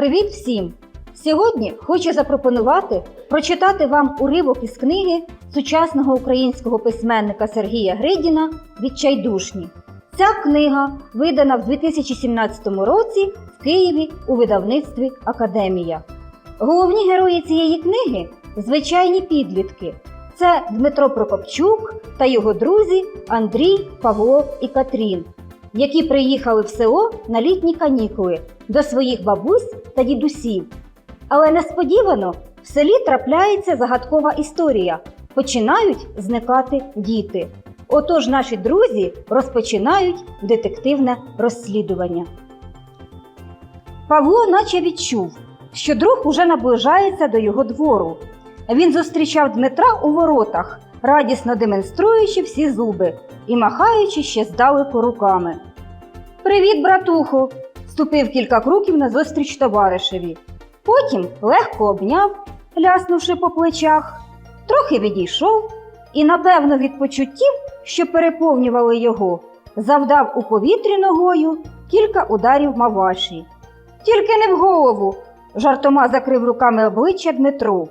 Привіт всім! Сьогодні хочу запропонувати прочитати вам уривок із книги сучасного українського письменника Сергія Гридіна Відчайдушні. Ця книга видана в 2017 році в Києві у видавництві Академія. Головні герої цієї книги звичайні підлітки. Це Дмитро Прокопчук та його друзі Андрій, Павло і Катрін, які приїхали в село на літні канікули до своїх бабусь та дідусів. Але несподівано в селі трапляється загадкова історія. Починають зникати діти. Отож наші друзі розпочинають детективне розслідування. Павло наче відчув, що друг уже наближається до його двору. Він зустрічав Дмитра у воротах, радісно демонструючи всі зуби і махаючи ще здалеку руками. Привіт, братуху! ступив кілька кроків назустріч товаришеві. Потім легко обняв, ляснувши по плечах, трохи відійшов і, напевно, від почуттів, що переповнювали його, завдав у повітрі ногою кілька ударів маваші. Тільки не в голову, жартома закрив руками обличчя Дмитро.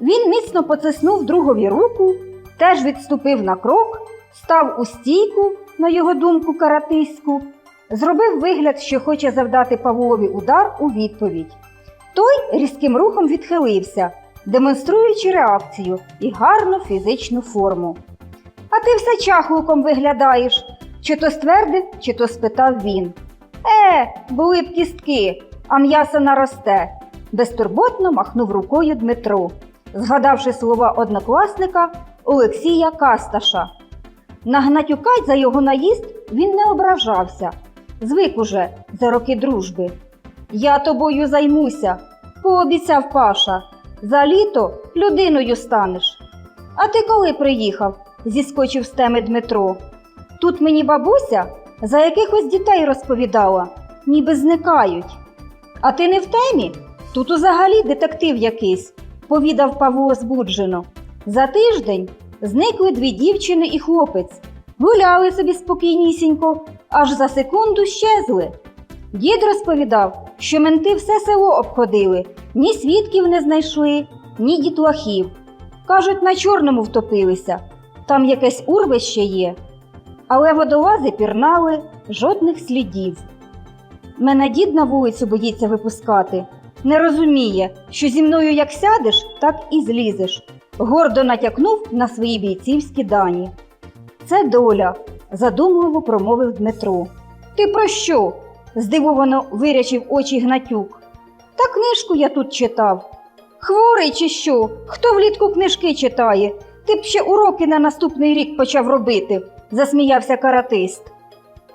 Він міцно потиснув другові руку, теж відступив на крок, став у стійку, на його думку, каратиську, зробив вигляд, що хоче завдати Павлові удар у відповідь. Той різким рухом відхилився, демонструючи реакцію і гарну фізичну форму. А ти все чахлуком виглядаєш, чи то ствердив, чи то спитав він. Е, були б кістки, а м'ясо наросте, безтурботно махнув рукою Дмитро, згадавши слова однокласника Олексія Касташа. На Гнатюка за його наїзд він не ображався, звик уже за роки дружби. Я тобою займуся, пообіцяв Паша. За літо людиною станеш. А ти коли приїхав? зіскочив з теми Дмитро. Тут мені бабуся за якихось дітей розповідала, ніби зникають. А ти не в темі? Тут узагалі детектив якийсь, повідав Павло збуджено. За тиждень зникли дві дівчини і хлопець. Гуляли собі спокійнісінько, аж за секунду щезли. Дід розповідав, що менти все село обходили, ні свідків не знайшли, ні дітлахів. Кажуть, на чорному втопилися. Там якесь урвище є. Але водолази пірнали, жодних слідів. Мене дід на вулицю боїться випускати. Не розуміє, що зі мною як сядеш, так і злізеш. Гордо натякнув на свої бійцівські дані. Це доля, задумливо промовив Дмитро. Ти про що? здивовано вирячив очі Гнатюк. Та книжку я тут читав. Хворий чи що? Хто влітку книжки читає? Ти б ще уроки на наступний рік почав робити, засміявся каратист.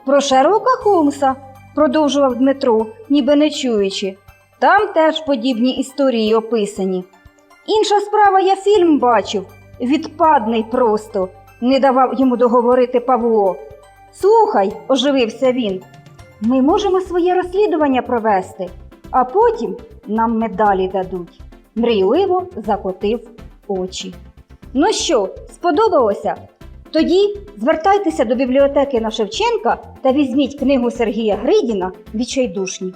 Про Шерлока Холмса, продовжував Дмитро, ніби не чуючи. Там теж подібні історії описані. Інша справа, я фільм бачив, відпадний просто, не давав йому договорити Павло. Слухай, оживився він. Ми можемо своє розслідування провести, а потім нам медалі дадуть. Мрійливо закотив очі. Ну що, сподобалося? Тоді звертайтеся до бібліотеки на Шевченка та візьміть книгу Сергія Гридіна Відчайдушні.